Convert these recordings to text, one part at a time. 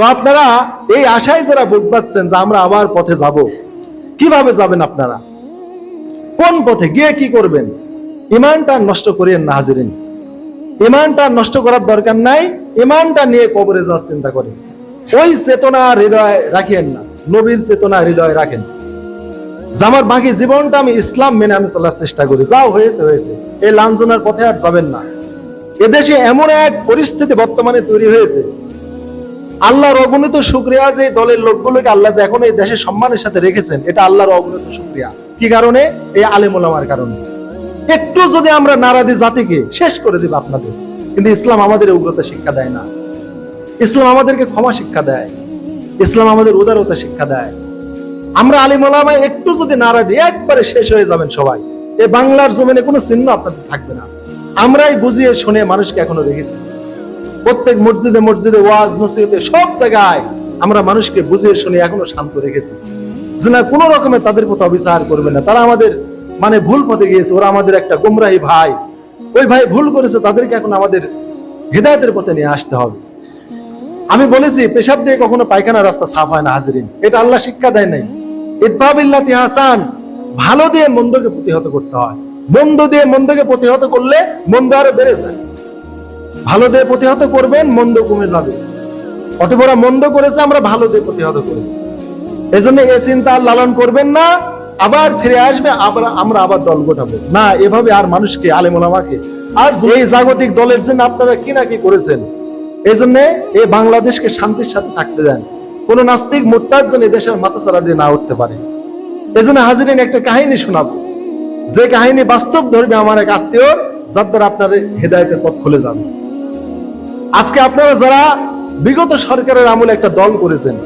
তো আপনারা এই আশায় যারা বুক পাচ্ছেন যে আমরা আবার পথে যাব, কীভাবে যাবেন আপনারা? কোন পথে? গিয়ে কি করবেন? ইমানটা নষ্ট করিয়েন না, হাজিরিন। ইমানটা নষ্ট করার দরকার নাই, ইমানটা নিয়ে কবরে যাওয়ার চিন্তা করেন। ওই চেতনা হৃদয় রাখেন না, নবীর চেতনা হৃদয় রাখেন। আমার বাকি জীবনটা আমি ইসলাম মেনে আমি চলার চেষ্টা করি যাও হয়েছে হয়েছে। এই লাঞ্ছনার পথে আর যাবেন না। এদেশে এমন এক পরিস্থিতি বর্তমানে তৈরি হয়েছে আল্লাহর অগণিত শুক্রিয়া যে দলের লোকগুলোকে আল্লাহ যে এখন এই দেশে সম্মানের সাথে রেখেছেন, এটা আল্লাহর অগণিত শুক্রিয়া। কি কারণে? এই আলেমুলামার কারণে। একটু যদি আমরা নারাদি জাতিকে, শেষ করে দিব আপনাদের। কিন্তু ইসলাম আমাদের উগ্রতা শিক্ষা দেয় না। ইসলাম আমাদেরকে ক্ষমা শিক্ষা দেয়। ইসলাম আমাদের উদারতা শিক্ষা দেয়। আমরা আলিমুলামায় একটু যদি নাড়া দিই, একবারে শেষ হয়ে যাবেন সবাই। এই বাংলার জমিনে কোনো চিহ্ন আপনাদের থাকবে না। আমরাই বুঝিয়ে শুনে মানুষকে এখনও রেখেছি। প্রত্যেক মসজিদে মসজিদে ওয়াজ, মসজিদে, সব জায়গায় আমরা মানুষকে বুঝিয়ে শুনে এখনও শান্ত রেখেছি। যে না কোনো রকমে তাদের প্রতি অবিচার করবে না। তারা আমাদের মানে ভুল পথে গিয়েছে। ওরা আমাদের একটা গুমরাহি ভাই। ওই ভাই ভুল করেছে, তাদেরকে এখন আমাদের হৃদায়তের পথে নিয়ে আসতে হবে। আমি বলেছি, পেশাব দিয়ে কখনো পায়খানা রাস্তা সাফ হয় না, হাজিরিন। এটা আল্লাহ শিক্ষা দেয় নাই। ইতবাবিল্লাতি হাসান, ভালো দিয়ে মন্দকে প্রতিহত করতে হয়। মন্দ দিয়ে মন্দকে প্রতিহত করলে মন্দ আরও বেড়ে যায়। ভালো দিয়ে প্রতিহত করবেন, মন্দ কমে যাবে। অতপর মন্দ করেছে, আমরা ভালো দিয়ে প্রতিহত করব। এজন্য এ চিন্তা আর লালন করবেন না, আবার ফিরে আসবে, আবার আমরা আবার দল গোটাবো। না, এভাবে আর মানুষকে আলেমুলামাকে আর এই জাগতিক দলের জন্য আপনারা কি না কি করেছেন এই জন্য এই বাংলাদেশকে শান্তির সাথে থাকতে দেন। কোন নাস্তিক যেন এই দেশের মাথা ছাড়া দিয়ে না উঠতে পারে। এই জন্য হাজিরিন একটা কাহিনী শোনাবো। যে কাহিনী বাস্তব ধর্মী আমার এক আত্মীয় যার দ্বারা আপনার হেদায়তের পথ খুলে যাবে। আজকে আপনারা যারা বিগত সরকারের আমলে একটা দল করেছেন,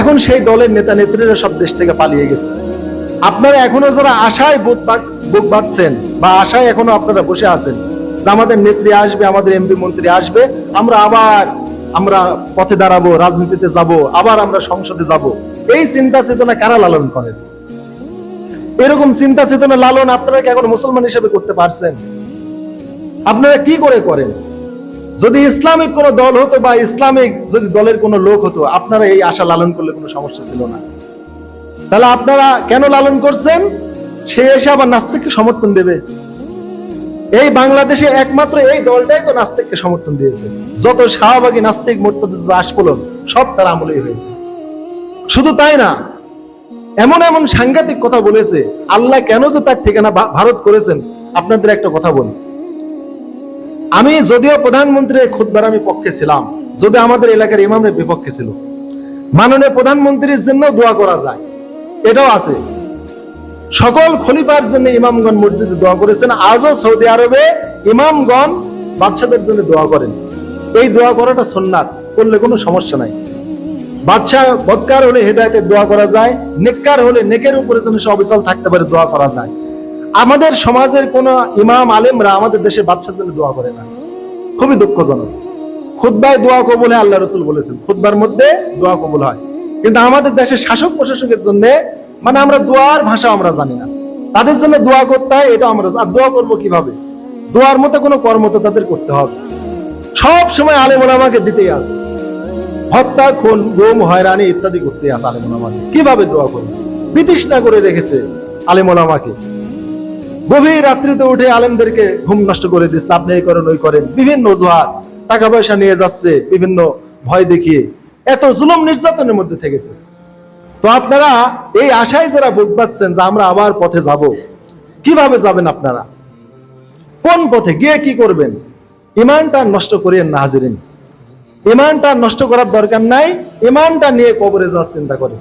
এখন সেই দলের নেতা নেত্রীরা সব দেশ থেকে পালিয়ে গেছে। আপনারা এখনও যারা আশায় বুক বাঁধছেন বা আশায় এখনও আপনারা বসে আছেন যে আমাদের নেত্রী আসবে, আমাদের এমপি মন্ত্রী আসবে, আমরা আবার আমরা পথে দাঁড়াবো, রাজনীতিতে যাব, আবার আমরা সংসদে যাব, এই চিন্তা চেতনা কারা লালন করেন এরকম চিন্তা চেতনা লালন আপনারা কি এখন মুসলমান হিসেবে করতে পারছেন? আপনারা কি করে করেন? যদি ইসলামিক কোন দল হতো বা ইসলামিক যদি দলের কোন লোক হতো, আপনারা এই আশা লালন করলে কোনো সমস্যা ছিল না। তাহলে আপনারা কেন লালন করছেন? সে এসে আবার নাস্তিককে সমর্থন দেবে। এই বাংলাদেশে একমাত্র এই দলটাই তো নাস্তিককে সমর্থন দিয়েছে। যত শাহবাগী নাস্তিক মোর্তদ আশফলন সব তার আমলেই হয়েছে। শুধু তাই না, এমন এমন সাংঘাতিক কথা বলেছে, আল্লাহ কেন যে তার ঠিকানা ভারত করেছেন? আপনাদের একটা কথা বলি। আমি যদিও প্রধানমন্ত্রীর খুদবার আমি পক্ষে ছিলাম যদি আমাদের এলাকার ইমামের বিপক্ষে ছিল। মাননীয় প্রধানমন্ত্রীর জন্য দোয়া করা যায়। এটাও আছে। সকল খলিফার জন্য ইমামগণ মসজিদে দোয়া করেছেন। আজও সৌদি আরবে ইমামগণ বাচ্চাদের জন্য দোয়া করেন। এই দোয়া করাটা সন্ন্যাত করলে কোনো সমস্যা নাই। বাচ্চা বৎকার হলে হেদায়তের দোয়া করা যায়, নেককার হলে নেকের উপরে যেন সে অবিচল থাকতে পারে, দোয়া করা যায়। আমাদের সমাজের কোন ইমাম আলেমরা আমাদের দেশে বাচ্চার জন্য দোয়া করে না। খুবই দুঃখজনক। খুদ্বায় দোয়া কবুল হয়, আল্লাহ রসুল বলেছেন। খুদ্বার মধ্যে দোয়া কবুল হয়। কিন্তু আমাদের দেশের শাসক প্রশাসকের জন্য মানে আমরা দোয়ার ভাষা আমরা জানি না। তাদের জন্য দোয়া করতে হয়, এটা আমরা আর দোয়া করব কীভাবে? দোয়ার মতো কোনো কর্ম তো তাদের করতে হবে। সব সময় আলেম ওলামাকে দিতেই আছে। হত্যা, খুন, গুম, হয়রানি ইত্যাদি করতে আছে আলেম ওলামাকে। কীভাবে দোয়া করবে? বিতৃষ্ণা করে রেখেছে আলেম ওলামাকে। গভীর রাত্রিতে উঠে আলেমদেরকে ঘুম নষ্ট করে দিচ্ছে। আপনি এই করেন, ওই করেন। বিভিন্ন অজুহাত টাকা পয়সা নিয়ে যাচ্ছে, বিভিন্ন ভয় দেখিয়ে। এত জুলুম নির্যাতনের মধ্যে থেকেছে। তো আপনারা এই আশায় যারা বুক পাচ্ছেন যে আমরা আবার পথে যাব, কীভাবে যাবেন আপনারা? কোন পথে? গিয়ে কি করবেন? ইমানটা নষ্ট করিয়েন না, হাজিরিন। ইমানটা নষ্ট করার দরকার নাই। ইমানটা নিয়ে কবরে যাওয়ার চিন্তা করেন।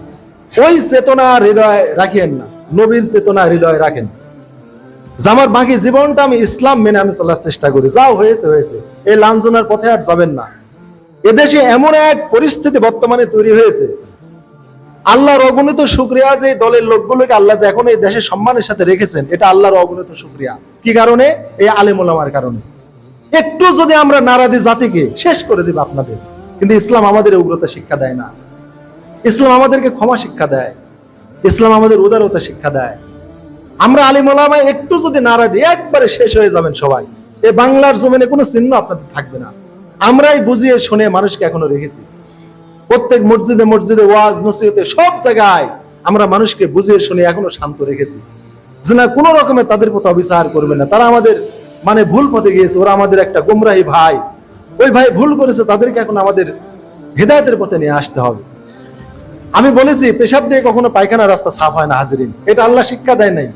ওই চেতনা হৃদয় রাখেন না। নবীর চেতনা হৃদয় রাখেন। যে আমার বাকি জীবনটা আমি ইসলাম মেনে আমি চলার চেষ্টা করি। যাও, হয়েছে হয়েছে। এই লাঞ্ছনার পথে আর যাবেন না। এদেশে এমন এক পরিস্থিতি বর্তমানে তৈরি হয়েছে। আল্লাহর অগণিত শুক্রিয়া যে দলের লোকগুলোকে আল্লাহ যে এখন এই দেশে সম্মানের সাথে রেখেছেন, এটা আল্লাহর অগণিত শুক্রিয়া। কি কারণে? এই আলেমুলামার কারণে। একটু যদি আমরা নারাদি জাতিকে, শেষ করে দিব আপনাদের। কিন্তু ইসলাম আমাদের উগ্রতা শিক্ষা দেয় না। ইসলাম আমাদেরকে ক্ষমা শিক্ষা দেয়। ইসলাম আমাদের উদারতা শিক্ষা দেয়। আমরা আলিম ওলামায় একটু যদি নাড়া দিই একবারে শেষ হয়ে যাবেন সবাই। এ বাংলার জমিনে কোনো চিহ্ন আপনাদের থাকবে না। আমরাই বুঝিয়ে শুনে মানুষকে এখনও রেখেছি। প্রত্যেক মসজিদে মসজিদে ওয়াজ, নসিহতে সব জায়গায় আমরা মানুষকে বুঝিয়ে শুনে এখনও শান্ত রেখেছি। যে না কোনো রকমের তাদের প্রতি অবিচার করবে না। তারা আমাদের মানে ভুল পথে গিয়েছে। ওরা আমাদের একটা গুমরাহি ভাই। ওই ভাই ভুল করেছে, তাদেরকে এখন আমাদের হেদায়তের পথে নিয়ে আসতে হবে। আমি বলেছি, পেশাব দিয়ে কখনো পায়খানা রাস্তা সাফ হয় না, হাজিরিন। এটা আল্লাহ শিক্ষা দেয় নাই।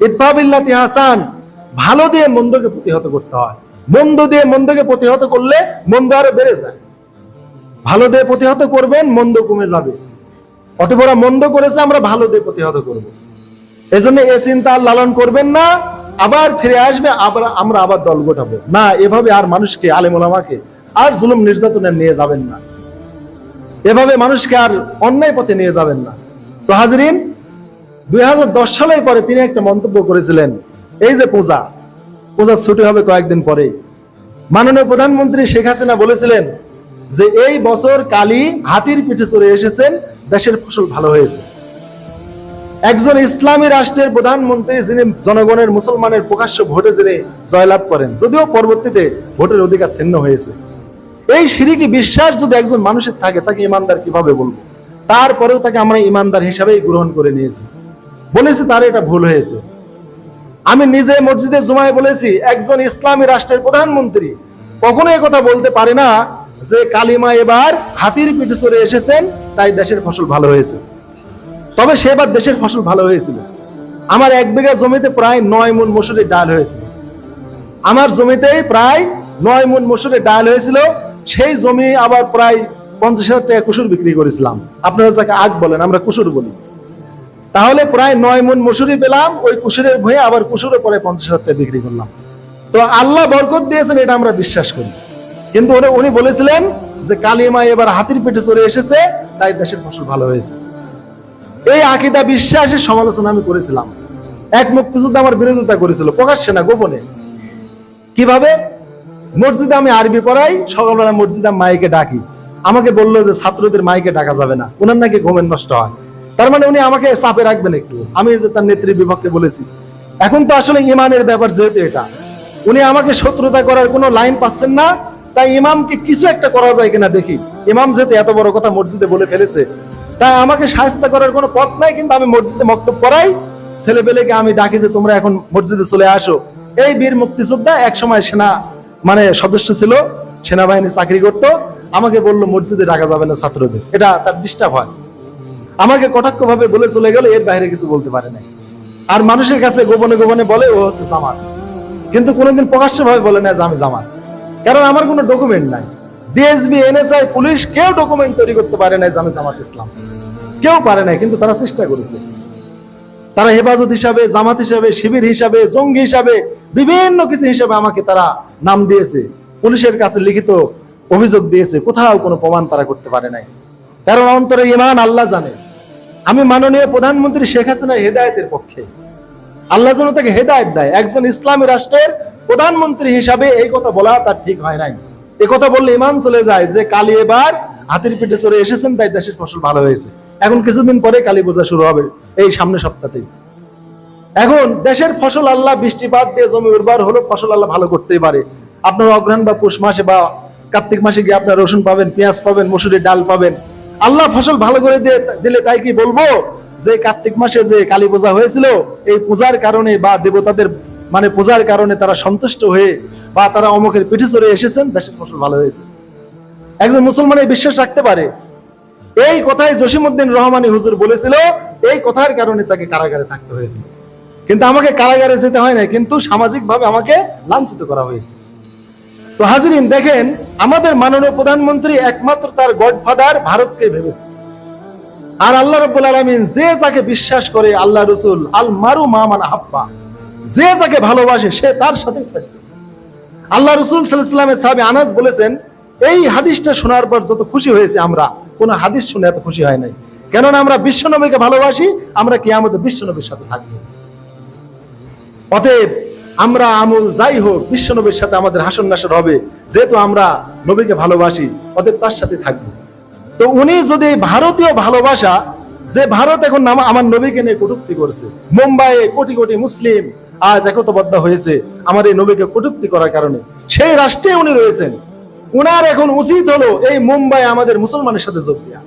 ইতবাবিল্লাতি হাসান, ভালো দিয়ে মন্দকে প্রতিহত করতে হয়। মন্দ দিয়ে মন্দকে প্রতিহত করলে মন্দ আরও বেড়ে যায়। ভালো দিয়ে প্রতিহত করবেন, মন্দ কমে যাবে। অতএব ওরা মন্দ করেছে, আমরা ভালো দিয়ে প্রতিহত করব। এজন্য এ চিন্তা লালন করবেন না। আবার ফিরে আসবে, আবার আমরা আবার দল গোটাবো। না, এভাবে আর মানুষকে আলেমুলামাকে আর জুলুম নির্যাতনে নিয়ে যাবেন না। এভাবে মানুষকে আর অন্যায় পথে নিয়ে যাবেন না। তো হাজরিন দুই সালের পরে তিনি একটা মন্তব্য করেছিলেন, এই যে পূজা পূজার ছুটি হবে কয়েকদিন পরে। মাননীয় প্রধানমন্ত্রী শেখ হাসিনা বলেছিলেন যে, এই বছর কালী হাতির পিঠে চড়ে এসেছেন, দেশের ফসল ভালো হয়েছে। একজন ইসলামী রাষ্ট্রের প্রধানমন্ত্রী যিনি জনগণের মুসলমানের প্রকাশ্য ভোটে যিনি জয়লাভ করেন, যদিও পরবর্তীতে ভোটের অধিকার ছিন্ন হয়েছে। এই সিরিকি বিশ্বাস যদি একজন মানুষের থাকে, তাকে ইমানদার কীভাবে বলব? তারপরেও তাকে আমরা ইমানদার হিসাবেই গ্রহণ করে নিয়েছি। বলেছি তার এটা ভুল হয়েছে। আমি নিজে মসজিদে জুমায় বলেছি, একজন ইসলামী রাষ্ট্রের প্রধানমন্ত্রী কখনো কথা বলতে পারে না যে কালিমা এবার হাতির পিঠে চড়ে এসেছেন, তাই দেশের ফসল ভালো হয়েছে। তবে সেবার দেশের ফসল ভালো হয়েছিল। আমার এক বিঘা জমিতে প্রায় নয় মন মসুরের ডাল হয়েছিল। আমার জমিতে প্রায় নয় মন মসুরের ডাল হয়েছিল, সেই জমি আবার প্রায় পঞ্চাশ হাজার টাকা কুসুর বিক্রি করেছিলাম। আপনারা যাকে আগ বলেন, আমরা কুসুর বলি। তাহলে প্রায় নয় মন মুসুরি পেলাম, ওই কুসুরের ভয়ে আবার কুসুরে পরে পঞ্চাশ হাজার বিক্রি করলাম। তো আল্লাহ বরকত দিয়েছেন, এটা আমরা বিশ্বাস করি। কিন্তু উনি বলেছিলেন যে কালিমা এবার হাতির পেটে চড়ে এসেছে, তাই দেশের ফসল ভালো হয়েছে। এই আকিদা বিশ্বাসের সমালোচনা আমি করেছিলাম। এক মুক্তিযুদ্ধ আমার বিরোধিতা করেছিল, প্রকাশ্যে না, গোপনে। কীভাবে? মসজিদে আমি আরবি পড়াই, সকালবেলা মসজিদে মাইকে ডাকি। আমাকে বলল যে, ছাত্রদের মাইকে ডাকা যাবে না। ওনার নাকি ঘুমের নষ্ট হয়। তার মানে উনি আমাকে চাপে রাখবেন একটু। আমি যে তার নেত্রীর বিপক্ষে বলেছি। এখন তো আসলে ইমানের ব্যাপার যেহেতু এটা। উনি আমাকে শত্রুতা করার কোনো লাইন পাচ্ছেন না, তাই ইমামকে কিছু একটা করা যায় কিনা দেখি। ইমাম যেহেতু এত বড় কথা মসজিদে বলে ফেলেছে, তাই আমাকে সাহায্য করার কোনো পথ নাই, কিন্তু আমি মসজিদে মক্তব করাই। ছেলে পেলেকে আমি ডাকি যে, তোমরা এখন মসজিদে চলে আসো। এই বীর মুক্তিযোদ্ধা এক সময় সেনা মানে সদস্য ছিল, সেনাবাহিনী চাকরি করত। আমাকে বলল, মসজিদে ডাকা যাবে না ছাত্রদের। এটা তার ডিস্টার্ব হয়। আমাকে কটাক্ষ ভাবে বলে চলে গেল, এর বাইরে কিছু বলতে পারে না আর মানুষের কাছে গোপনে গোপনে বলে, ও হচ্ছে জামাত। কিন্তু কোনোদিন প্রকাশ্য ভাবে বলে না যে আমি জামাত। কারণ আমার কোনো ডকুমেন্ট নাই। ডিএসবি এনএসআই পুলিশ কেউ ডকুমেন্ট তৈরি করতে পারে না যে আমি জামাত ইসলাম। কেউ পারে না কিন্তু তারা চেষ্টা করেছে। তারা হেফাজত হিসাবে, জামাত হিসাবে, শিবির হিসাবে, জঙ্গি হিসাবে, বিভিন্ন কিছু হিসাবে আমাকে তারা নাম দিয়েছে। পুলিশের কাছে লিখিত অভিযোগ দিয়েছে। কোথাও কোনো প্রমাণ তারা করতে পারে নাই। কারণ অন্তরে ইমান আল্লাহ জানে। আমি মাননীয় প্রধানমন্ত্রী শেখ হাসিনার হেদায়তের পক্ষে। আল্লাহ যেন তাকে হেদায়ত দেয়। একজন ইসলামী রাষ্ট্রের প্রধানমন্ত্রী হিসাবে এই কথা বলা তার ঠিক হয় নাই। এই কথা বললে ইমান চলে যায় যে কালী এবার হাতির পিঠে চড়ে এসেছেন, তাই দেশের ফসল ভালো হয়েছে। এখন কিছুদিন পরে কালী পূজা শুরু হবে এই সামনে সপ্তাহতেই। এখন দেশের ফসল আল্লাহ বৃষ্টিপাত দিয়ে জমি উর্বর হলো ফসল আল্লাহ ভালো করতেই পারে। আপনার অগ্রহণ বা পুষ মাসে বা কার্তিক মাসে গিয়ে আপনার রসুন পাবেন, পেঁয়াজ পাবেন, মসুরের ডাল পাবেন। আল্লাহ ফসল ভালো করে দিলে তাই কি বলব? যে কার্তিক মাসে যে কালী পূজা হয়েছিল, এই পূজার কারণে বা দেবতাদের মানে পূজার কারণে তারা সন্তুষ্ট হয়ে বা তারা অমুকের পিঠে চড়ে এসেছেন, দেশের ফসল ভালো হয়েছে। একজন মুসলমান এই বিশ্বাস রাখতে পারে। এই কথাই জসিমউদ্দিন রহমানী হুজুর বলেছিল, এই কথার কারণে তাকে কারাগারে থাকতে হয়েছিল। কিন্তু আমাকে কারাগারে যেতে হয় না কিন্তু সামাজিক ভাবে আমাকে লাঞ্ছিত করা হয়েছে। তো হাজিরিন, দেখেন, আমাদের মাননীয় প্রধানমন্ত্রী একমাত্র তার গডফাদার ভারতকে ভেবেছে। আর আল্লাহ রব্বুল আলমিন যে যাকে বিশ্বাস করে, আল্লাহ রসুল, আল মারু মামান হাব্বা যে যাকে ভালোবাসে, সে তার সাথেই থাকবে আল্লাহ রসুল সাল্লামের সাহাবি আনাস বলেছেন, এই হাদিসটা শোনার পর যত খুশি হয়েছে আমরা, কোন হাদিস শুনে এত খুশি হয় নাই। কেননা আমরা বিশ্বনবীকে ভালোবাসি, আমরা কি আমাদের বিশ্বনবীর সাথে থাকব। অতএব আমরা আমল যাই হোক, বিশ্বনবীর সাথে আমাদের হাসন নাসর হবে, যেহেতু আমরা নবীকে ভালোবাসি, অতএব তার সাথে থাকব। তো উনি যদি ভারতীয় ভালোবাসা, যে ভারত এখন আমার নবীকে নিয়ে কটুক্তি করছে, মুম্বাইয়ে কোটি কোটি মুসলিম আজ একতাবদ্ধ হয়েছে আমার এই নবীকে কটুক্তি করার কারণে, সেই রাষ্ট্রে উনি রয়েছেন। উনার এখন উচিত হলো এই মুম্বাই আমাদের মুসলমানের সাথে যোগ দেওয়া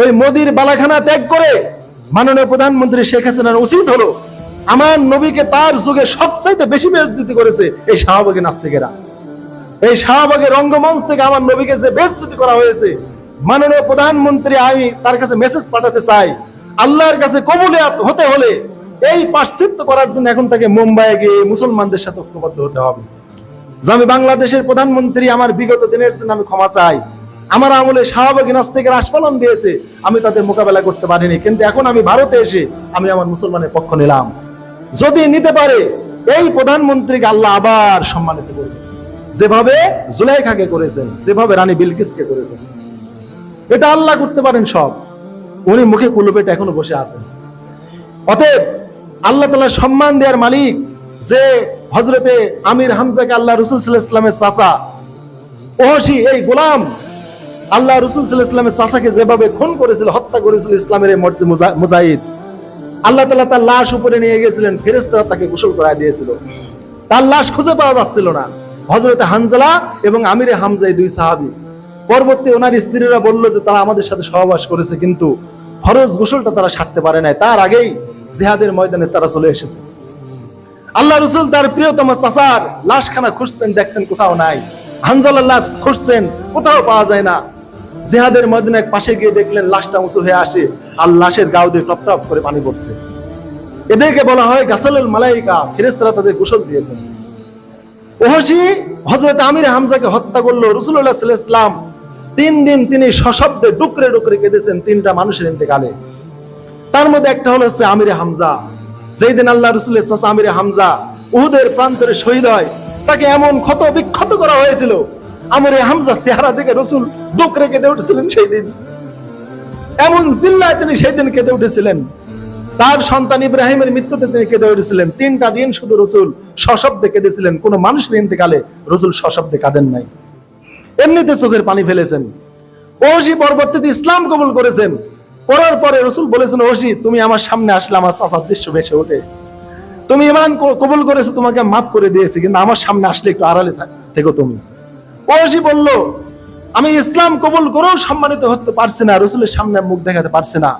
ওই মোদির বালাখানা ত্যাগ করে মাননীয় প্রধানমন্ত্রী শেখ হাসিনার উচিত হলো আমার নবীকে তার যুগে সবচাইতে বেশি বেজ্জিতি করেছে এই শাহবাগী নাস্তিকেরা। এই শাহবাগের রঙ্গমঞ্চ থেকে আমার নবীকে যে বেজ্জিতি করা হয়েছে, মাননীয় প্রধানমন্ত্রী, আমি তার কাছে মেসেজ পাঠাতে চাই। আল্লাহর কাছে কবুলিয়াত হতে হলে এই পাশ্চিত্য করার জন্য এখন তাকে মুম্বাইয়ে গিয়ে মুসলমানদের সাথে ঐক্যবদ্ধ হতে হবে। যে আমি বাংলাদেশের প্রধানমন্ত্রী, আমার বিগত দিনের জন্য আমি ক্ষমা চাই। আমার আমলে শাহবাগী নাস্তিকের আস্ফালন দিয়েছে, আমি তাদের মোকাবেলা করতে পারিনি। কিন্তু এখন আমি ভারতে এসে আমি আমার মুসলমানের পক্ষ নিলাম। যদি নিতে পারে, এই প্রধানমন্ত্রীকে আল্লাহ আবার সম্মানিত করবে। যেভাবে জুলাইখাকে করেছেন, যেভাবে রানী বিলকিসকে করেছেন। এটা আল্লাহ করতে পারেন সব। উনি মুখে কুলুপেট এখনও বসে আছেন। অতএব আল্লাহ তালা সম্মান দেওয়ার মালিক যে হজরতে আমির হামজাকে আল্লাহ রসুল সাল্লাহ ইসলামের চাচা, ওহসি এই গোলাম, আল্লাহ রসুল সাল্লাহ ইসলামের চাচাকে যেভাবে খুন করেছিল, হত্যা করেছিল ইসলামের এই মুজাহিদ আল্লাহ তালা তার লাশ উপরে নিয়ে গেছিলেন ফেরেস্তারা তাকে গোসল করায় দিয়েছিল। তার লাশ খুঁজে পাওয়া যাচ্ছিল না। হজরতে হানজালা এবং আমিরে হামজা এই দুই সাহাবি। পরবর্তী ওনার স্ত্রীরা বলল যে, তারা আমাদের সাথে সহবাস করেছে, কিন্তু ফরজ গোসলটা তারা সারতে পারে নাই। তার আগেই জেহাদের ময়দানে তারা চলে এসেছে। আল্লাহ রসুল তার প্রিয়তম চাচার লাশখানা খুঁজছেন, দেখছেন কোথাও নাই। হানজালার লাশ খুঁজছেন, কোথাও পাওয়া যায় না। জেহাদের ময়দানে এক পাশে গিয়ে দেখলেন লাশটা উঁচু হয়ে আসে আর লাশের গাও দিয়ে টপ টপ করে পানি পড়ছে। এদেরকে বলা হয় গাসালুল মালাইকা ফেরেস্তারা তাদের গোসল দিয়েছেন। ওহসি হজরত আমির হামজাকে হত্যা করল রসুল্লাহ ইসলাম তিন দিন তিনি সশব্দে ডুকরে ডুকরে কেঁদেছেন তিনটা মানুষের ইন্তেকালে। তার মধ্যে একটা হলো হচ্ছে আমিরে হামজা। যেই দিন আল্লাহ রসুলের চাচা আমিরে হামজা উহুদের প্রান্তরে শহীদ হয়, তাকে এমন ক্ষত বিক্ষত করা হয়েছিল আমিরে হামজা চেহারা থেকে রসুল ডুকরে কেঁদে উঠেছিলেন সেই দিন। এমন জিল্লায় তিনি সেই দিন কেঁদে উঠেছিলেন। তার সন্তান ইব্রাহিমের মৃত্যুতে তিনি কেঁদে উঠেছিলেন। তিনটা দিন শুধু রসুল সশব্দে কেঁদেছিলেন। কোন মানুষের ইন্তেকালে রসুল সশব্দে কাঁদেন নাই। এমনিতে চোখের পানি ফেলেছেন। ওহসি পরবর্তীতে ইসলাম কবুল করেছেন। করার পরে রসুল বলেছেন, ওহসি, তুমি আমার সামনে আসলে আমার চাচার দৃশ্য ভেসে ওঠে। তুমি ইমান কবুল করেছ, তোমাকে মাফ করে দিয়েছি, কিন্তু আমার সামনে আসলে একটু আড়ালে থেকো তুমি। ওহসি বলল, আমি ইসলাম কবুল করেও সম্মানিত হতে পারছি না, রসুলের সামনে মুখ দেখাতে পারছি না।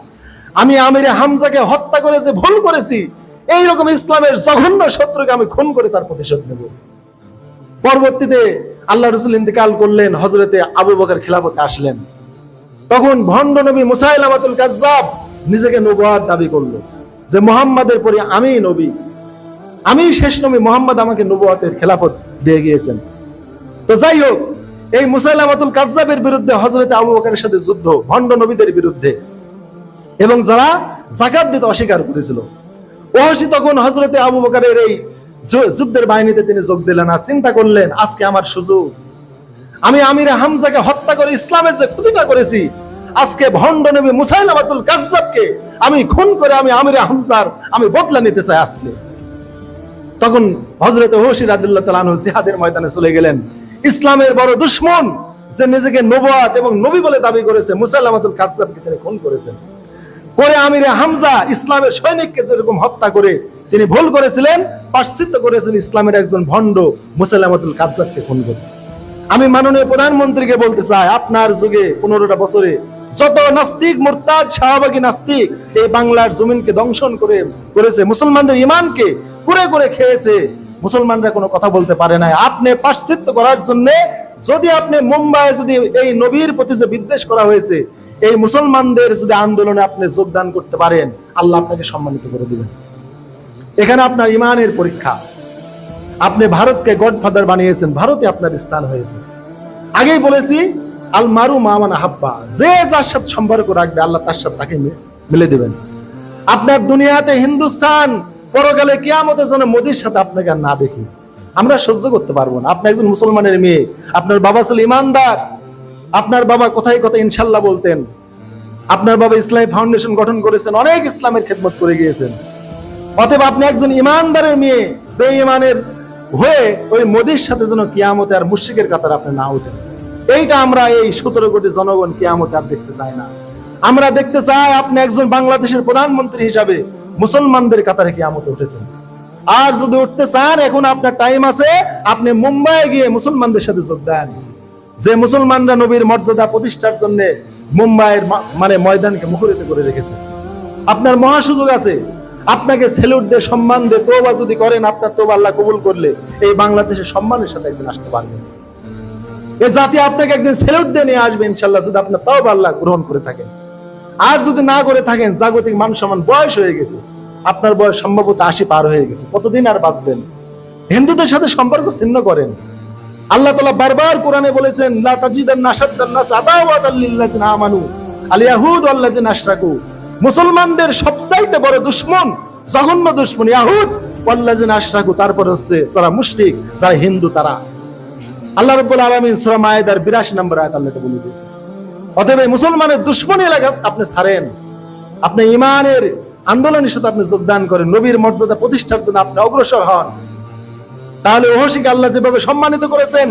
আমি আমিরে হামজাকে হত্যা করে যে ভুল করেছি, এইরকম ইসলামের জঘন্য শত্রুকে আমি খুন করে তার প্রতিশোধ নেব। পরবর্তীতে আল্লাহ রসুল ইন্তেকাল করলেন হজরতে আবু বকর খিলাফতে আসলেন। তখন ভণ্ড নবী মুসাইলামাতুল কাজ্জাব নিজেকে নবুয়াত দাবি করল যে, মোহাম্মদের পরে আমি নবী। আমি শেষ নবী মোহাম্মদ আমাকে নবুয়াতের খেলাফত দিয়ে গিয়েছেন। তো যাই হোক, এই মুসাইলামাতুল কাজ্জাবের বিরুদ্ধে হজরতে আবু বকরের সাথে যুদ্ধ, ভণ্ড নবীদের বিরুদ্ধে। এবং যারা জাকাত দিতে অস্বীকার করেছিল ওহসি তখন হজরতে আবু বকরের এই যুদ্ধের বাহিনীতে তিনি যোগ দিলেন আর চিন্তা করলেন, আজকে আমার সুযোগ। আমি আমিরে হামজাকে হত্যা করে ইসলামের যে ক্ষতিটা করেছি, আজকে ভণ্ড নবী মুসাইলামাতুল কাজ্জাবকে আমি খুন করে আমি আমিরে হামজার আমি বদলা নিতে চাই আজকে। তখন হজরত হোসি রাদিল্লাহ তালানহ জিহাদের ময়দানে চলে গেলেন। ইসলামের বড় দুশ্মন যে নিজেকে নবুয়াত এবং নবী বলে দাবি করেছে, মুসাল্লামাতুল কাজ্জাবকে তিনি খুন করেছেন। করে আমিরে হামজা ইসলামের সৈনিককে যেরকম হত্যা করে তিনি ভুল করেছিলেন, পাশ্চিত্য করেছেন ইসলামের একজন ভণ্ড মুসাল্লামাতুল কাজ্জাবকে খুন করে। আমি মাননীয় প্রধানমন্ত্রীকে বলতে চাই, আপনার যুগে পনেরোটা বছরে যত নাস্তিক, মুরতাদ, শাহবাগী নাস্তিক এই বাংলার জমিনকে দংশন করে করেছে, মুসলমানদের ইমানকে করে করে খেয়েছে মুসলমানরা কোনো কথা বলতে পারে না আপনি পাশ্চিত্য করার জন্য যদি আপনি মুম্বাই যদি এই নবীর প্রতি যে বিদ্বেষ করা হয়েছে, এই মুসলমানদের যদি আন্দোলনে আপনি যোগদান করতে পারেন, আল্লাহ আপনাকে সম্মানিত করে দিবেন। এখানে আপনার ইমানের পরীক্ষা। আপনি ভারতকে গডফাদার বানিয়েছেন, ভারতে আপনার স্থান হয়েছে। আগেই বলেছি, আল মারু মামানা হাব্বা যে যার সাথে সম্পর্ক রাখবে, আল্লাহ তার সাথে তাকে মিলে দেবেন। আপনার দুনিয়াতে হিন্দুস্তান পরকালে কিয়ামতের জন্য মোদির সাথে আপনাকে আর না দেখি। আমরা সহ্য করতে পারব না। আপনি একজন মুসলমানের মেয়ে, আপনার বাবা ছিল ইমানদার। আপনার বাবা কোথায় কোথায় ইনশাল্লাহ বলতেন। আপনার বাবা ইসলামী ফাউন্ডেশন গঠন করেছেন, অনেক ইসলামের খেদমত করে গিয়েছেন। অতএব আপনি একজন ইমানদারের মেয়ে, বেঈমানের হয়ে ওই মোদির সাথে যেন কিয়ামতে আর মুশরিকের কাতার আপনি না উঠেন। এইটা আমরা এই সতেরো কোটি জনগণ কিয়ামতে আর দেখতে চাই না। আমরা দেখতে চাই আপনি একজন বাংলাদেশের প্রধানমন্ত্রী হিসাবে মুসলমানদের কাতারে কিয়ামতে উঠেছেন আর যদি উঠতে চান, এখন আপনার টাইম আছে, আপনি মুম্বাই গিয়ে মুসলমানদের সাথে যোগ দেন। যে মুসলমানরা নবীর মর্যাদা প্রতিষ্ঠার জন্য মুম্বাইয়ের মানে ময়দানকে মুখরিত করে রেখেছে। আপনার মহা সুযোগ আছে। আপনাকে সেলুট দিয়ে, সম্মান দিয়ে তোবা যদি করেন, আপনার তোবা আল্লাহ কবুল করলে এই বাংলাদেশের সম্মানের সাথে একদিন আসতে পারবেন। এ জাতি আপনাকে একদিন সেলুট দিয়ে নিয়ে আসবে ইনশাল্লাহ যদি আপনার তাও আল্লাহ গ্রহণ করে থাকেন। আর যদি না করে থাকেন, জাগতিক মান সম্মান বয়স হয়ে গেছে। আপনার বয়স সম্ভবত আশি পার হয়ে গেছে। কতদিন আর বাঁচবেন? হিন্দুদের সাথে সম্পর্ক ছিন্ন করেন। আল্লাহ তালা বারবার কোরআনে বলেছেন মুসলমানদের সবচাইতে বড় দুশমন, জঘন্য দুশমন ইয়াহুদ আশরাকু। তারপর হচ্ছে যারা মুশরিক, যারা হিন্দু তারা। আল্লাহ রাব্বুল আলামিন সূরা মায়েদার 82 নম্বর আয়াত আল্লাহ বলে অতএব এই মুসলমানের দুশ্মনী এলাকা আপনি ছাড়েন। আপনি ইমানের আন্দোলনের সাথে আপনি যোগদান করেন। নবীর মর্যাদা প্রতিষ্ঠার জন্য আপনি অগ্রসর হন। তাহলে ওহসিকে আল্লাহ যেভাবে সম্মানিত করেছেন,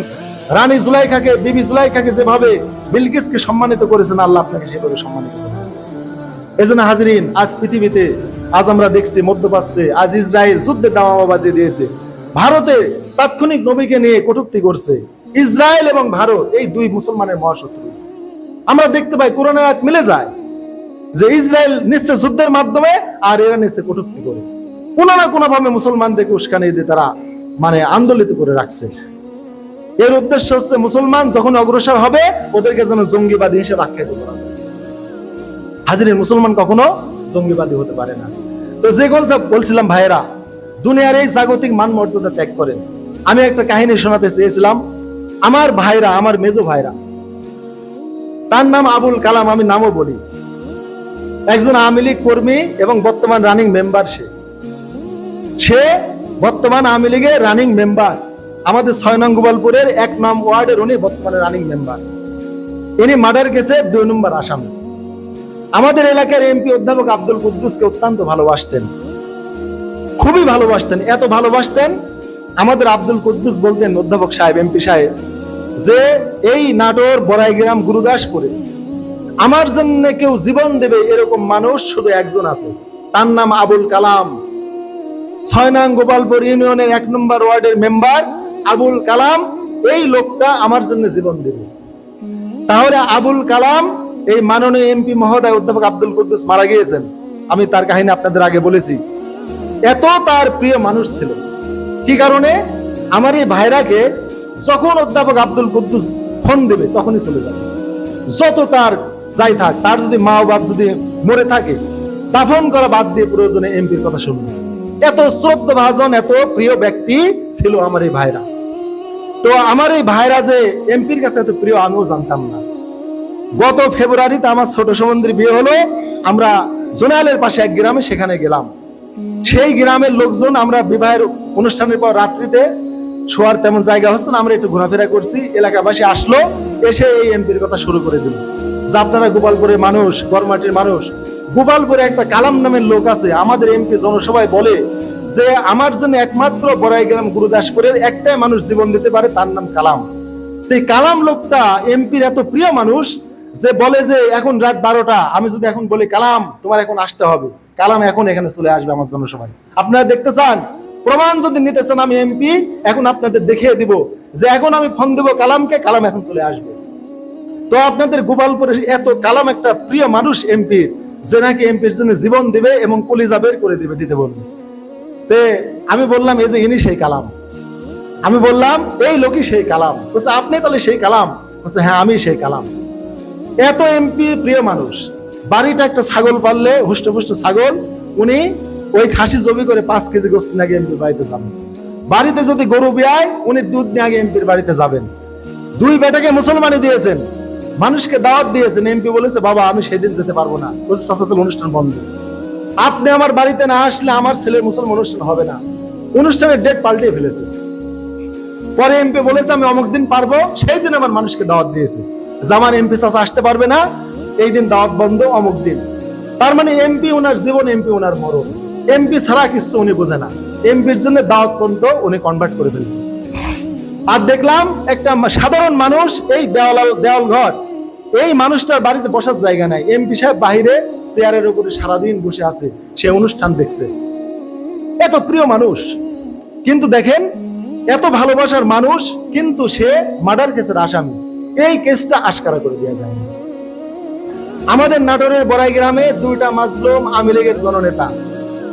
রানী জুলাইখাকে, বিবি জুলাইখাকে যেভাবে বিলকিসকে সম্মানিত করেছেন, আল্লাহ আপনাকে সেভাবে সম্মানিত করেন। এজন্য হাজরিন, আজ পৃথিবীতে, আজ আমরা দেখছি মধ্যপ্রাচ্যে, আজ ইসরায়েল যুদ্ধের দামামা বাজিয়ে দিয়েছে। ভারতে তাৎক্ষণিক নবীকে নিয়ে কটূক্তি করছে। ইসরায়েল এবং ভারত, এই দুই মুসলমানের মহাশত্রু। আমরা দেখতে পাই কোরআনের আয়াত মিলে যায় যে ইসরায়েল নিচ্ছে যুদ্ধের মাধ্যমে আর এরা নিচ্ছে কটূক্তি করে। কোনো না কোনো ভাবে মুসলমানদেরকে উস্কানি দিয়ে তারা মানে আন্দোলিত করে রাখছে। এর উদ্দেশ্য হচ্ছে মুসলমান যখন অগ্রসর হবে, ওদেরকে যেন জঙ্গিবাদী হিসেবে আখ্যায়িত করা যায় হাজিরের মুসলমান কখনো জঙ্গিবাদী হতে পারে না। তো যে কথা বলছিলাম ভাইয়েরা, দুনিয়ার এই জাগতিক মান মর্যাদা ত্যাগ করেন। আমি একটা কাহিনী শোনাতে চেয়েছিলাম। আমার ভাইরা, আমার মেজো ভাইরা তার নাম আবুল কালাম, আমি নামও বলি। একজন আওয়ামী লীগ কর্মী এবং বর্তমান রানিং মেম্বার সে। সে বর্তমান আওয়ামী লীগের রানিং মেম্বার আমাদের ছয় নং গোপালপুরের এক নং ওয়ার্ডের উনি বর্তমানে রানিং মেম্বার ইনি মার্ডার কেসে দুই নম্বর আসামি। আমাদের এলাকার এমপি অধ্যাপক আব্দুল কুদ্দুসকে অত্যন্ত ভালোবাসতেন। খুবই ভালোবাসতেন, এত ভালোবাসতেন। আমাদের আব্দুল কুদ্দুস বলতেন, অধ্যাপক সাহেব, এমপি সাহেব যে এই নাটোর বড়াইগ্রাম গুরুদাসপুরে। আমার জন্য কেউ জীবন দেবে এরকম মানুষ শুধু একজন আছে। তার নাম আবুল কালাম। ছয় নং গোপালপুর ইউনিয়নের এক নম্বর ওয়ার্ডের মেম্বার আবুল কালাম। এই লোকটা আমার জন্য জীবন দেবে। তাহলে আবুল কালাম, এই মাননীয় এমপি মহোদয় অধ্যাপক আব্দুল কুদ্দুস মারা গিয়েছেন। আমি তার কাহিনী আপনাদের আগে বলেছি। এত তার প্রিয় মানুষ ছিল। কি কারণে? আমার এই ভাইরাকে যখন অধ্যাপক আব্দুল কুদ্দুস ফোন দেবে, তখনই চলে যাবে। যত তার যাই থাক, তার যদি মা বাপ যদি মরে থাকে, দাফন করা বাদ দিয়ে প্রয়োজনে এমপির কথা শুনবে। এত শ্রদ্ধা ভাজন এত প্রিয় ব্যক্তি ছিল আমার এই ভাইরা। তো আমার এই ভাইরা যে এমপির কাছে এত প্রিয়, আমিও জানতাম না। গত ফেব্রুয়ারিতে আমার ছোট সমন্দির বিয়ে হলো, আমরা জোনালের পাশে এক গ্রামে সেখানে গেলাম। সেই গ্রামের লোকজন আমরা বিবাহের অনুষ্ঠানের পর রাত্রিতে শোয়ার তেমন জায়গা হচ্ছে না, আমরা একটু ঘোরাফেরা করছি, এলাকাবাসী আসলো, এসে এই এমপির কথা শুরু করে দিল। যে আপনারা গোপালপুরের মানুষ গরমাটির মানুষ, গোপালপুরে একটা কালাম নামের লোক আছে, আমাদের এমপি জনসভায় বলে যে, আমার জন্য একমাত্র বড়াইগ্রাম গুরুদাসপুরের একটাই মানুষ জীবন দিতে পারে, তার নাম কালাম। তো এই কালাম লোকটা এমপির এত প্রিয় মানুষ যে বলে যে, এখন রাত বারোটা, আমি যদি এখন বলি, কালাম, তোমার এখন আসতে হবে। কালাম এখন এখানে চলে আসবে আমার জনসভায়। আপনারা দেখতে চান প্রমাণ যদি নিতে চান আমি এমপি, এখন আপনাদের দেখিয়ে দিব যে এখন আমি ফোন দেবো কালামকে, কালাম এখন চলে আসবে। তো আপনাদের গোপালপুরে এত কালাম একটা প্রিয় মানুষ এমপির যে নাকি এমপির জন্য জীবন দিবে এবং কলিজা বের করে দিবে, দিতে বলবে। তে আমি বললাম, এই যে ইনি সেই কালাম। আমি বললাম, এই লোকই সেই কালাম। বলছে, আপনি তাহলে সেই কালাম? বলছে হ্যাঁ আমি সেই কালাম। এত এমপি প্রিয় মানুষ, বাড়িটা একটা ছাগল পাললে হুষ্টপুষ্ট ছাগল, উনি ওই খাসি জমি করে পাঁচ কেজি গোস্ত নিয়ে এমপির বাড়িতে যাবেন বাড়িতে যদি গরু বিয়ায়, উনি দুধ নিয়ে এমপির বাড়িতে যাবেন। দুই বেটাকে মুসলমানি দিয়েছেন। মানুষকে দাওয়াত দিয়েছেন। এমপি বলেছে, বাবা, আমি সেদিন যেতে পারব না। বলছে, চাচা অনুষ্ঠান বন্ধ। আপনি আমার বাড়িতে না আসলে আমার ছেলের মুসলমান অনুষ্ঠান হবে না। অনুষ্ঠানের ডেট পাল্টিয়ে ফেলেছে। পরে এমপি বলেছে, আমি অমুক দিন পারব। সেই দিন আমার মানুষকে দাওয়াত দিয়েছে। আমার এমপি চাচা আসতে পারবে না। এই দিন দাওয়াত বন্ধ, অমুক দিন। তার মানে এমপি ওনার জীবন, এমপি ওনার মরণ। এমপি ছাড়া কিছু উনি বোঝে না। এমপির জন্য দাওয়াত পর্যন্ত উনি কনভার্ট করে ফেলছে। আর দেখলাম একটা সাধারণ মানুষ এই দেওয়াল দেওয়াল ঘর এই মানুষটার বাড়িতে বসার জায়গা নাই। এমপি সাহেব বাহিরে চেয়ারের উপরে সারাদিন বসে আছে, সে অনুষ্ঠান দেখছে। এত প্রিয় মানুষ, কিন্তু দেখেন, এত ভালোবাসার মানুষ, কিন্তু সে মার্ডার কেসের আসামি। এই কেসটা আশকারা করে দেওয়া যায় আমাদের নাটোরের বড়াই গ্রামে দুইটা মাজলুম আওয়ামী লীগের জননেতা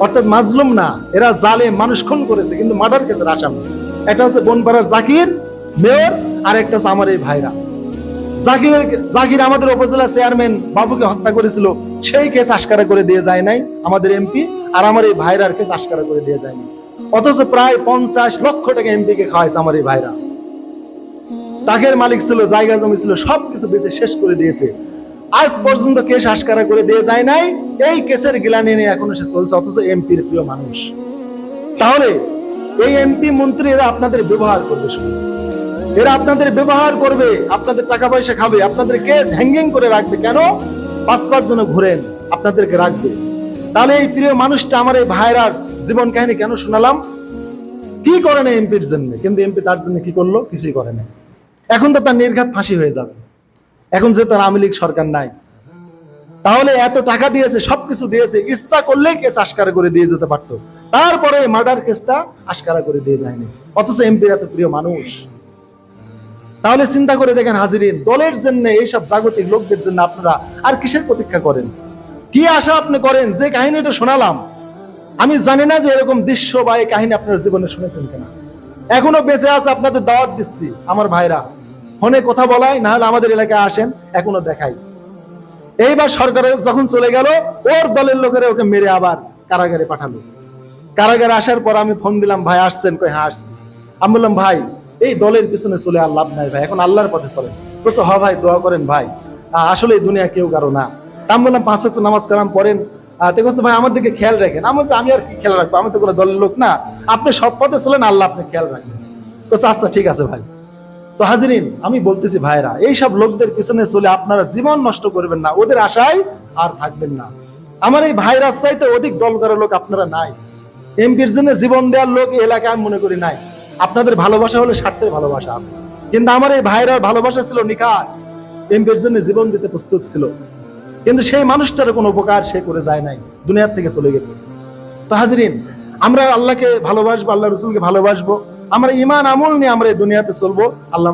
অর্থাৎ মাজলুম না, এরা জালে মানুষ খুন করেছে, কিন্তু মার্ডার কেসের আসামি। একটা হচ্ছে বনপাড়ার জাকির, মেয়র, আর একটা হচ্ছে আমার এই ভাইরা। জাকিরের জাকির আমাদের উপজেলা চেয়ারম্যান বাবুকে হত্যা করেছিল, সেই কেস আশকারা করে দিয়ে যায় নাই, আমাদের এমপি, আর আমার এই ভাইরার কেস আশকারা করে দিয়ে যায়নি অথচ প্রায় পঞ্চাশ লক্ষ টাকা এমপি কে খাওয়াইছে আমার এই ভাইরা। টাকের মালিক ছিল, জায়গা জমি ছিল, সবকিছু বেঁচে শেষ করে দিয়েছে। আজ পর্যন্ত কেস আশকারা করে দিয়ে যায় নাই। এই কেসের গিলানি নিয়ে এখনও সে চলছে, অথচ এমপির প্রিয় মানুষ। তাহলে এই এমপি মন্ত্রী এরা আপনাদের ব্যবহার করবে শুধু। এরা আপনাদের ব্যবহার করবে, আপনাদের টাকা পয়সা খাবে, আপনাদের কেস হ্যাঙ্গিং করে রাখবে কেন? পাঁচ পাঁচ জন ঘুরেন, আপনাদেরকে রাখবে। তাহলে এই প্রিয় মানুষটা আমার এই ভাইরার জীবন কাহিনী কেন শোনালাম? কি করে না এমপির জন্য? কিন্তু এমপি তার জন্য কি করল? কিছুই করে না এখন তো তার নির্ঘাত ফাঁসি হয়ে যাবে। এখন যে তার আওয়ামী লীগ সরকার নাই, তাহলে এত টাকা দিয়েছে, সবকিছু দিয়েছে, ইচ্ছা করলেই কেস আশকারা করে দিয়ে যেতে পারতো। তারপরে মার্ডার কেসটা আশকারা করে দিয়ে যায়নি। অথচ এমপির এত প্রিয় মানুষ। তাহলে চিন্তা করে দেখেন হাজিরিন, দলের জন্য এইসব জাগতিক লোকদের জন্য আপনারা আর কিসের প্রতীক্ষা করেন? কি আশা আপনি করেন? যে কাহিনীটা শোনালাম। আমি জানি না যে এরকম দৃশ্য বা এই কাহিনী আপনার জীবনে শুনেছেন কিনা। এখনও বেঁচে আছে, আপনাদের দাওয়াত দিচ্ছি, আমার ভাইরা। ফোনে কথা বলাই না হলে আমাদের এলাকায় আসেন, এখনও দেখাই। এইবার সরকারের যখন চলে গেল, ওর দলের লোকেরা ওকে মেরে আবার কারাগারে পাঠালো। কারাগারে আসার পর আমি ফোন দিলাম, ভাই, আসছেন? কই হ্যাঁ আসছি। আমি বললাম, ভাই, এই দলের পিছনে চলে আর লাভ নাই ভাই, এখন আল্লাহর পথে চলেন। বলছে হ ভাই, দোয়া করেন ভাই আসলে এই দুনিয়া কেউ কারও না। আমি বললাম, পাঁচ ওয়াক্ত নামাজ কালাম পড়েন। তো বলছে, ভাই, আমার দিকে খেয়াল রাখেন। আমি বলছি, আমি আর কি খেয়াল রাখব? আমি তো কোনো দলের লোক না। আপনি সব পথে চলেন, আল্লাহ আপনি খেয়াল রাখবেন বলছে আচ্ছা ঠিক আছে ভাই। তো হাজিরিন, আমি বলতেছি ভাইরা এইসব লোকদের পিছনে চলে আপনারা জীবন নষ্ট করবেন না, ওদের আশায় আর থাকবেন না। আমার এই ভাইরাস চাইতে অধিক দল করার লোক আপনারা নাই। এমপির জন্য জীবন দেওয়ার লোক এই এলাকায় আমি মনে করি নাই। আপনাদের ভালোবাসা হলে স্বার্থের ভালোবাসা আছে। কিন্তু আমার এই ভাইরার ভালোবাসা ছিল নিখাত এমপির জন্য জীবন দিতে প্রস্তুত ছিল। কিন্তু সেই মানুষটার কোনো উপকার সে করে যায় নাই, দুনিয়ার থেকে চলে গেছে। তো হাজিরিন, আমরা আল্লাহকে ভালোবাসবো, আল্লাহ রসুলকে ভালোবাসবো। আমরা ইমান আমল নিয়ে আমরা এই দুনিয়াতে চলবো। আল্লাহ